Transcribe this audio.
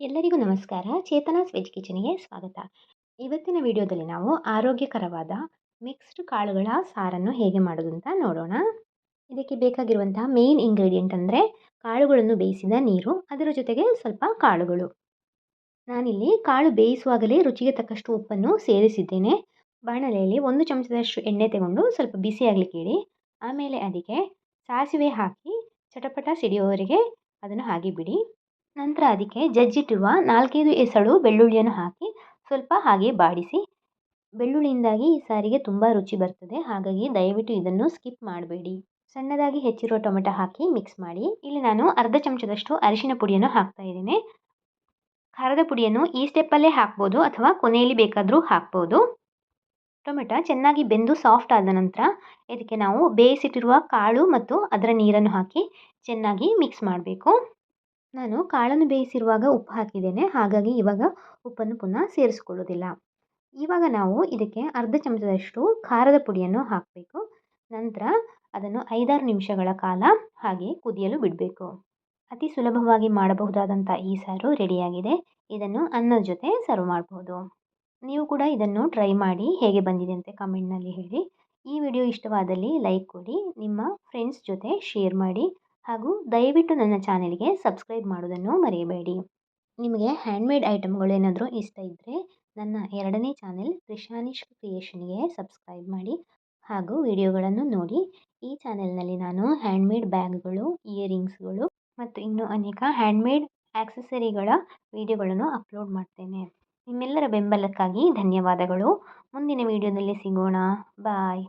ಎಲ್ಲರಿಗೂ ನಮಸ್ಕಾರ. ಚೇತನಾ ವೆಜ್ ಕಿಚನಿಗೆ ಸ್ವಾಗತ. ಇವತ್ತಿನ ವಿಡಿಯೋದಲ್ಲಿ ನಾವು ಆರೋಗ್ಯಕರವಾದ ಮಿಕ್ಸ್ಡ್ ಕಾಳುಗಳ ಸಾರನ್ನು ಹೇಗೆ ಮಾಡೋದು ಅಂತ ನೋಡೋಣ. ಇದಕ್ಕೆ ಬೇಕಾಗಿರುವಂತಹ ಮೇನ್ ಇಂಗ್ರೀಡಿಯೆಂಟ್ ಅಂದರೆ ಕಾಳುಗಳನ್ನು ಬೇಯಿಸಿದ ನೀರು, ಅದರ ಜೊತೆಗೆ ಸ್ವಲ್ಪ ಕಾಳುಗಳು. ನಾನಿಲ್ಲಿ ಕಾಳು ಬೇಯಿಸುವಾಗಲೇ ರುಚಿಗೆ ತಕ್ಕಷ್ಟು ಉಪ್ಪನ್ನು ಸೇರಿಸಿದ್ದೇನೆ. ಬಾಣಲೆಯಲ್ಲಿ ಒಂದು ಚಮಚದಷ್ಟು ಎಣ್ಣೆ ತಗೊಂಡು ಸ್ವಲ್ಪ ಬಿಸಿ ಆಗಲಿಕ್ಕೆ ಇಡಿ ಆಮೇಲೆ ಅದಕ್ಕೆ ಸಾಸಿವೆ ಹಾಕಿ, ಚಟಪಟ ಸಿಡಿಯುವವರೆಗೆ ಅದನ್ನು ಹಾಗೆ ಬಿಡಿ ನಂತರ ಅದಕ್ಕೆ ಜಜ್ಜಿಟ್ಟಿರುವ ನಾಲ್ಕೈದು ಎಸಳು ಬೆಳ್ಳುಳ್ಳಿಯನ್ನು ಹಾಕಿ ಸ್ವಲ್ಪ ಹಾಗೆ ಬಾಡಿಸಿ. ಬೆಳ್ಳುಳ್ಳಿಯಿಂದಾಗಿ ಈ ಸಾರಿಗೆ ತುಂಬ ರುಚಿ ಬರ್ತದೆ. ಹಾಗಾಗಿ ದಯವಿಟ್ಟು ಇದನ್ನು ಸ್ಕಿಪ್ ಮಾಡಬೇಡಿ. ಸಣ್ಣದಾಗಿ ಹೆಚ್ಚಿರುವ ಟೊಮೆಟೊ ಹಾಕಿ ಮಿಕ್ಸ್ ಮಾಡಿ. ಇಲ್ಲಿ ನಾನು ಅರ್ಧ ಚಮಚದಷ್ಟು ಅರಿಶಿನ ಪುಡಿಯನ್ನು ಹಾಕ್ತಾ ಇದ್ದೇನೆ. ಖಾರದ ಪುಡಿಯನ್ನು ಈ ಸ್ಟೆಪ್ಪಲ್ಲೇ ಹಾಕ್ಬೋದು ಅಥವಾ ಕೊನೆಯಲ್ಲಿ ಬೇಕಾದರೂ ಹಾಕ್ಬೋದು. ಟೊಮೆಟೊ ಚೆನ್ನಾಗಿ ಬೆಂದು ಸಾಫ್ಟ್ ಆದ ನಂತರ ಇದಕ್ಕೆ ನಾವು ಬೇಯಿಸಿಟ್ಟಿರುವ ಕಾಳು ಮತ್ತು ಅದರ ನೀರನ್ನು ಹಾಕಿ ಚೆನ್ನಾಗಿ ಮಿಕ್ಸ್ ಮಾಡಬೇಕು. ನಾನು ಕಾಳನ್ನು ಬೇಯಿಸಿರುವಾಗ ಉಪ್ಪು ಹಾಕಿದ್ದೇನೆ. ಹಾಗಾಗಿ ಇವಾಗ ಉಪ್ಪನ್ನು ಪುನಃ ಸೇರಿಸ್ಕೊಳ್ಳೋದಿಲ್ಲ ಇವಾಗ ನಾವು ಇದಕ್ಕೆ ಅರ್ಧ ಚಮಚದಷ್ಟು ಖಾರದ ಪುಡಿಯನ್ನು ಹಾಕಬೇಕು. ನಂತರ ಅದನ್ನು ಐದಾರು ನಿಮಿಷಗಳ ಕಾಲ ಹಾಗೆ ಕುದಿಯಲು ಬಿಡಬೇಕು. ಅತಿ ಸುಲಭವಾಗಿ ಮಾಡಬಹುದಾದಂಥ ಈ ಸಾರು ರೆಡಿಯಾಗಿದೆ. ಇದನ್ನು ಅನ್ನದ ಜೊತೆ ಸರ್ವ್ ಮಾಡಬಹುದು ನೀವು ಕೂಡ ಇದನ್ನು ಟ್ರೈ ಮಾಡಿ ಹೇಗೆ ಬಂದಿದೆ ಅಂತ ಕಮೆಂಟ್ನಲ್ಲಿ ಹೇಳಿ. ಈ ವಿಡಿಯೋ ಇಷ್ಟವಾದಲ್ಲಿ ಲೈಕ್ ಕೊಡಿ, ನಿಮ್ಮ ಫ್ರೆಂಡ್ಸ್ ಜೊತೆ ಶೇರ್ ಮಾಡಿ. ಹಾಗೂ ದಯವಿಟ್ಟು ನನ್ನ ಚಾನೆಲ್ಗೆ ಸಬ್ಸ್ಕ್ರೈಬ್ ಮಾಡೋದನ್ನು ಮರೆಯಬೇಡಿ. ನಿಮಗೆ ಹ್ಯಾಂಡ್ಮೇಡ್ ಐಟಮ್ಗಳು ಏನಾದರೂ ಇಷ್ಟ ಇದ್ದರೆ ನನ್ನ ಎರಡನೇ ಚಾನೆಲ್ ಕೃಷಾನಿಶ್ ಕ್ರಿಯೇಷನ್ಗೆ ಸಬ್ಸ್ಕ್ರೈಬ್ ಮಾಡಿ ಹಾಗೂ ವಿಡಿಯೋಗಳನ್ನು ನೋಡಿ. ಈ ಚಾನೆಲ್ನಲ್ಲಿ ನಾನು ಹ್ಯಾಂಡ್ಮೇಡ್ ಬ್ಯಾಗ್ಗಳು, ಇಯರಿಂಗ್ಸ್ಗಳು ಮತ್ತು ಇನ್ನೂ ಅನೇಕ ಹ್ಯಾಂಡ್ಮೇಡ್ ಆಕ್ಸೆಸರಿಗಳ ವಿಡಿಯೋಗಳನ್ನು ಅಪ್ಲೋಡ್ ಮಾಡ್ತೇನೆ. ನಿಮ್ಮೆಲ್ಲರ ಬೆಂಬಲಕ್ಕಾಗಿ ಧನ್ಯವಾದಗಳು. ಮುಂದಿನ ವಿಡಿಯೋದಲ್ಲಿ ಸಿಗೋಣ. ಬಾಯ್.